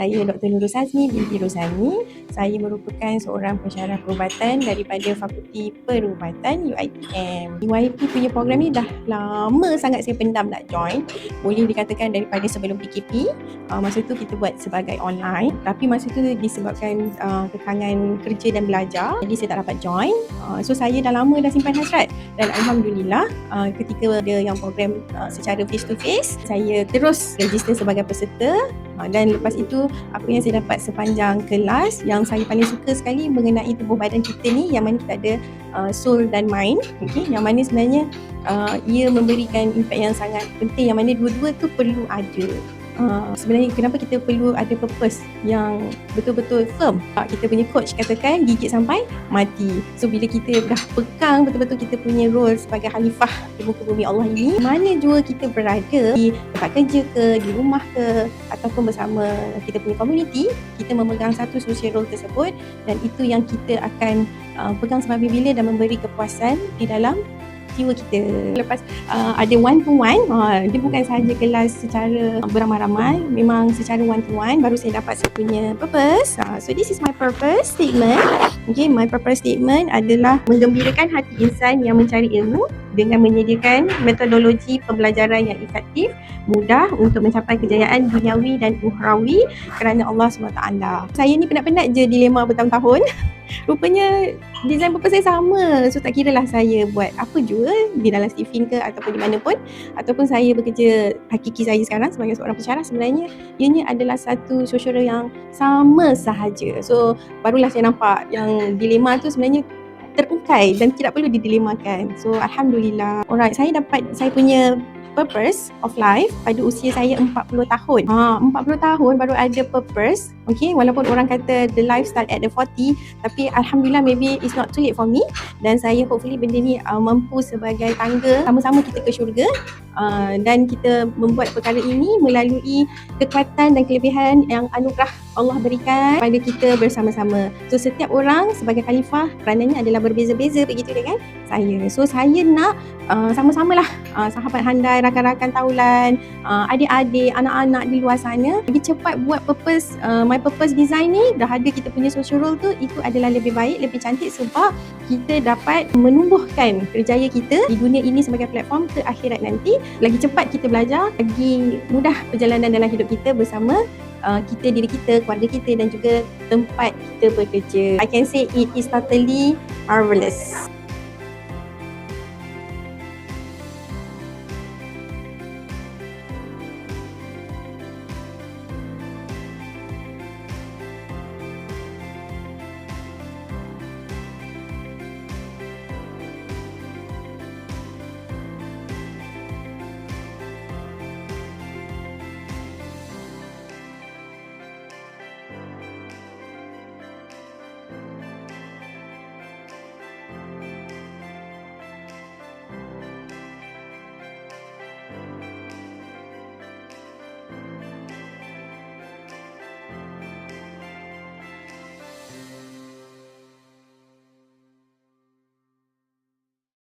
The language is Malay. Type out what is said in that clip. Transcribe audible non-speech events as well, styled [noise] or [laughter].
saya Dr. Nurul Sazmi binti Rosani. Saya merupakan seorang pensyarah perubatan daripada Fakulti Perubatan UiTM. UiT punya program ni dah lama sangat saya pendam nak join. Boleh dikatakan daripada sebelum PKP. Uh, masa tu kita buat sebagai online. Tapi masa tu disebabkan uh, kekangan kerja dan belajar. Jadi saya tak dapat join. Uh, so saya dah lama dah simpan hasrat. Dan Alhamdulillah uh, ketika ada yang program uh, secara face to face. Saya terus register sebagai peserta. Uh, dan lepas itu apa yang saya dapat sepanjang kelas yang saya paling suka sekali mengenai tubuh badan kita ni yang mana kita ada uh, soul dan mind okey? Yang mana sebenarnya uh, ia memberikan impak yang sangat penting yang mana dua-dua tu perlu ada Uh, sebenarnya kenapa kita perlu ada purpose yang betul-betul firm? Uh, kita punya coach katakan gigit sampai mati. So bila kita dah pegang betul-betul kita punya role sebagai khalifah di muka bumi Allah ini mana jua kita berada? Di tempat kerja ke di rumah ke ataupun bersama kita punya community kita memegang satu social role tersebut dan itu yang kita akan uh, pegang sampai bila dan memberi kepuasan di dalam jiwa kita. Lepas uh, ada one to one, uh, dia bukan sahaja kelas secara beramai-ramai, memang secara one to one baru saya dapat saya punya purpose. Uh, so this is my purpose statement. Okay, my purpose statement adalah menggembirakan hati insan yang mencari ilmu dengan menyediakan metodologi pembelajaran yang efektif, mudah untuk mencapai kejayaan duniawi dan ukhrawi kerana Allah SWT. Saya ni penat-penat je dilema bertahun-tahun. [laughs] Rupanya design purpose saya sama. So tak kira lah saya buat apa jua di dalam Stephen ke ataupun di mana pun ataupun saya bekerja hakiki saya sekarang sebagai seorang pensyarah sebenarnya ianya adalah satu social yang sama sahaja. So barulah saya nampak yang dilema tu sebenarnya terungkai dan tidak perlu didilemakan. So alhamdulillah. Alright, saya dapat saya punya purpose of life pada usia saya 40 tahun. Ha, 40 tahun baru ada purpose. Okay, walaupun orang kata the life start at the 40, tapi alhamdulillah maybe it's not too late for me dan saya hopefully benda ni uh, mampu sebagai tangga sama-sama kita ke syurga uh, dan kita membuat perkara ini melalui kekuatan dan kelebihan yang anugerah Allah berikan kepada kita bersama-sama. So setiap orang sebagai khalifah peranannya adalah berbeza-beza begitu dengan saya. So saya nak uh, sama-samalah uh, sahabat handai, rakan-rakan taulan, uh, adik-adik, anak-anak di luar sana lebih cepat buat purpose uh, my purpose design ni dah ada kita punya social role tu itu adalah lebih baik, lebih cantik sebab kita dapat menumbuhkan kerjaya kita di dunia ini sebagai platform ke akhirat nanti. Lagi cepat kita belajar, lagi mudah perjalanan dalam hidup kita bersama uh, kita diri kita, keluarga kita dan juga tempat kita bekerja. I can say it is totally marvelous.